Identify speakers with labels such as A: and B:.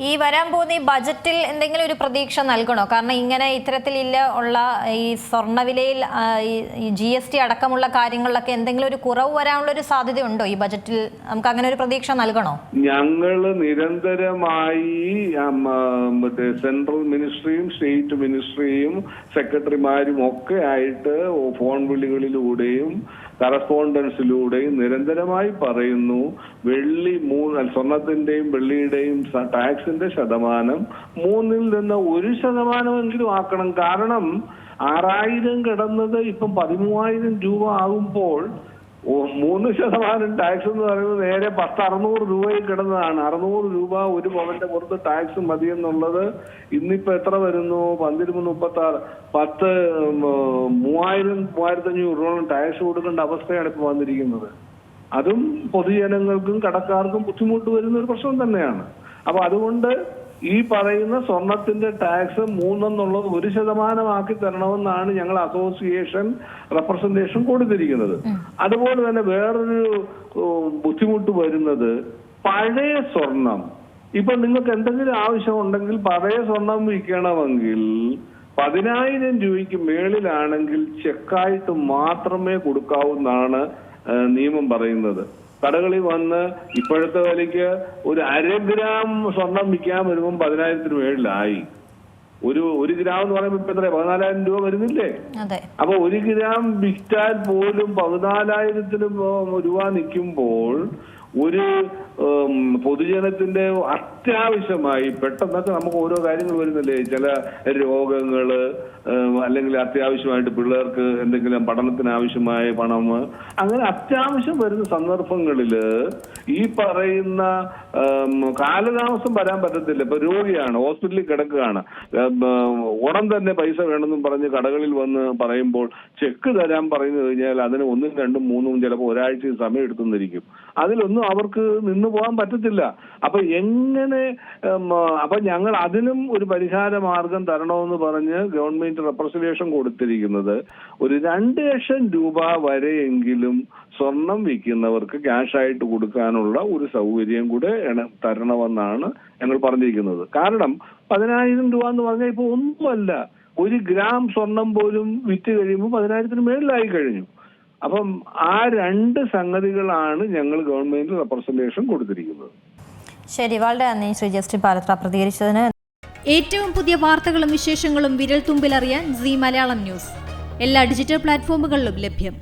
A: ഈ വരാൻ പോകുന്ന ഈ ബജറ്റിൽ എന്തെങ്കിലും ഒരു പ്രതീക്ഷ നൽകണോ? കാരണം ഇങ്ങനെ ഇത്തരത്തിലില്ല ഉള്ള ഈ സ്വർണവിലയിൽ ഈ ജി എസ് ടി അടക്കമുള്ള കാര്യങ്ങളിലൊക്കെ എന്തെങ്കിലും ഒരു കുറവ് വരാനുള്ള ഒരു സാധ്യത ഉണ്ടോ ഈ ബജറ്റിൽ? നമുക്ക് അങ്ങനെ ഒരു പ്രതീക്ഷ നൽകണോ?
B: ഞങ്ങൾ നിരന്തരമായി മറ്റേ സെൻട്രൽ മിനിസ്ട്രിയും സ്റ്റേറ്റ് മിനിസ്ട്രിയും സെക്രട്ടറിമാരും ഒക്കെ ആയിട്ട് ഫോൺ വിളികളിലൂടെയും കറസ്പോണ്ടൻസിലൂടെയും നിരന്തരമായി പറയുന്നു വെള്ളി മൂന്ന് സ്വർണത്തിന്റെയും വെള്ളിയുടെയും സ- ടാക്സിന്റെ ശതമാനം മൂന്നിൽ നിന്ന് ഒരു ശതമാനമെങ്കിലും ആക്കണം. കാരണം ആറായിരം കിടന്നത് ഇപ്പം പതിമൂവായിരം രൂപ ആകുമ്പോൾ മൂന്ന് ശതമാനം ടാക്സ് എന്ന് പറയുന്നത് നേരെ പത്ത് അറുന്നൂറ് രൂപയിൽ കിടന്നതാണ്. അറുന്നൂറ് രൂപ ഒരു പവന്റെ പുറത്ത് ടാക്സ് മതി എന്നുള്ളത് ഇന്നിപ്പോ എത്ര വരുന്നു? പന്തിരുന്ന് മുപ്പത്തി ആറ് പത്ത് മൂവായിരം മൂവായിരത്തി അഞ്ഞൂറ് രൂപ ടാക്സ് കൊടുക്കേണ്ട അവസ്ഥയാണ് ഇപ്പൊ വന്നിരിക്കുന്നത്. അതും പൊതുജനങ്ങൾക്കും കടക്കാർക്കും ബുദ്ധിമുട്ട് വരുന്ന ഒരു പ്രശ്നം തന്നെയാണ്. അപ്പൊ അതുകൊണ്ട് ഈ പറയുന്ന സ്വർണത്തിന്റെ ടാക്സ് മൂന്നെന്നുള്ളത് ഒരു ശതമാനമാക്കി തരണമെന്നാണ് ഞങ്ങൾ അസോസിയേഷൻ റെപ്രസെന്റേഷൻ കൊടുത്തിരിക്കുന്നത്. അതുപോലെ തന്നെ വേറൊരു ബുദ്ധിമുട്ട് വരുന്നത് പഴയ സ്വർണം. ഇപ്പൊ നിങ്ങൾക്ക് എന്തെങ്കിലും ആവശ്യമുണ്ടെങ്കിൽ പഴയ സ്വർണം വിൽക്കണമെങ്കിൽ പതിനായിരം രൂപയ്ക്ക് മേളിലാണെങ്കിൽ ചെക്കായിട്ട് മാത്രമേ കൊടുക്കാവൂ എന്നാണ് നിയമം പറയുന്നത്. കടകളിൽ വന്ന് ഇപ്പോഴത്തെ വിലയ്ക്ക് ഒരു അര ഗ്രാം സ്വർണം വിൽക്കാൻ വരുമ്പോൾ പതിനായിരത്തിന് മേളിലായി. ഒരു ഒരു ഗ്രാം എന്ന് പറയുമ്പോൾ ഇപ്പൊ എത്രയാ? പതിനാലായിരം രൂപ വരുന്നില്ലേ? അപ്പൊ ഒരു ഗ്രാം വിറ്റാൽ പോലും പതിനാലായിരത്തിന് രൂപ നിൽക്കുമ്പോൾ ഒരു പൊതുജനത്തിന്റെ അത്യാവശ്യമായി പെട്ടെന്നൊക്കെ നമുക്ക് ഓരോ കാര്യങ്ങൾ വരുന്നില്ലേ? ചില രോഗങ്ങൾ അല്ലെങ്കിൽ അത്യാവശ്യമായിട്ട് പിള്ളേർക്ക് എന്തെങ്കിലും പഠനത്തിന് ആവശ്യമായ പണം. അങ്ങനെ അത്യാവശ്യം വരുന്ന സന്ദർഭങ്ങളിൽ ഈ പറയുന്ന കാലതാമസം വരാൻ പറ്റത്തില്ല. ഇപ്പൊ രോഗിയാണ് ഹോസ്പിറ്റലിൽ കിടക്കുകയാണ്. ഉടൻ തന്നെ പൈസ വേണമെന്നും പറഞ്ഞ് കടകളിൽ വന്ന് പറയുമ്പോൾ ചെക്ക് തരാൻ പറഞ്ഞു കഴിഞ്ഞാൽ അതിന് ഒന്നും രണ്ടും മൂന്നും ചിലപ്പോൾ ഒരാഴ്ച സമയം എടുത്തുന്നിരിക്കും അതിലൊന്നും അവർക്ക് നിന്നു പോകാൻ പറ്റത്തില്ല. അപ്പൊ എങ്ങനെ അപ്പൊ ഞങ്ങൾ അതിനും ഒരു പരിഹാര മാർഗം തരണമെന്ന് പറഞ്ഞ് ഗവൺമെന്റ് റെപ്രസന്റേഷൻ കൊടുത്തിരിക്കുന്നത് ഒരു രണ്ട് ലക്ഷം രൂപ വരെയെങ്കിലും സ്വർണം വിൽക്കുന്നവർക്ക് ക്യാഷ് ആയിട്ട് കൊടുക്കാനുള്ള ഒരു സൗകര്യം കൂടെ തരണമെന്നാണ് ഞങ്ങൾ പറഞ്ഞിരിക്കുന്നത്. കാരണം പതിനായിരം രൂപ എന്ന് പറഞ്ഞാൽ ഇപ്പൊ ഒന്നുമല്ല. ഒരു ഗ്രാം സ്വർണം പോലും വിറ്റ് കഴിയുമ്പോൾ പതിനായിരത്തിന് മേളിലായി കഴിഞ്ഞു. അപ്പം ആ രണ്ട് സംഗതികളാണ് ഞങ്ങൾ ഗവൺമെന്റ് റെപ്രസെന്റേഷൻ കൊടുത്തിരിക്കുന്നത്.
A: ശരി വളരെ നന്ദി ശ്രീ ജസ്റ്റിൻ പാലത്ര പ്രതികരിച്ചതിന്.
C: ഏറ്റവും പുതിയ വാർത്തകളും വിശേഷങ്ങളും വിരൽ തുമ്പിലറിയാൻ സി മലയാളം ന്യൂസ്. എല്ലാ ഡിജിറ്റൽ പ്ലാറ്റ്ഫോമുകളിലും ലഭ്യം.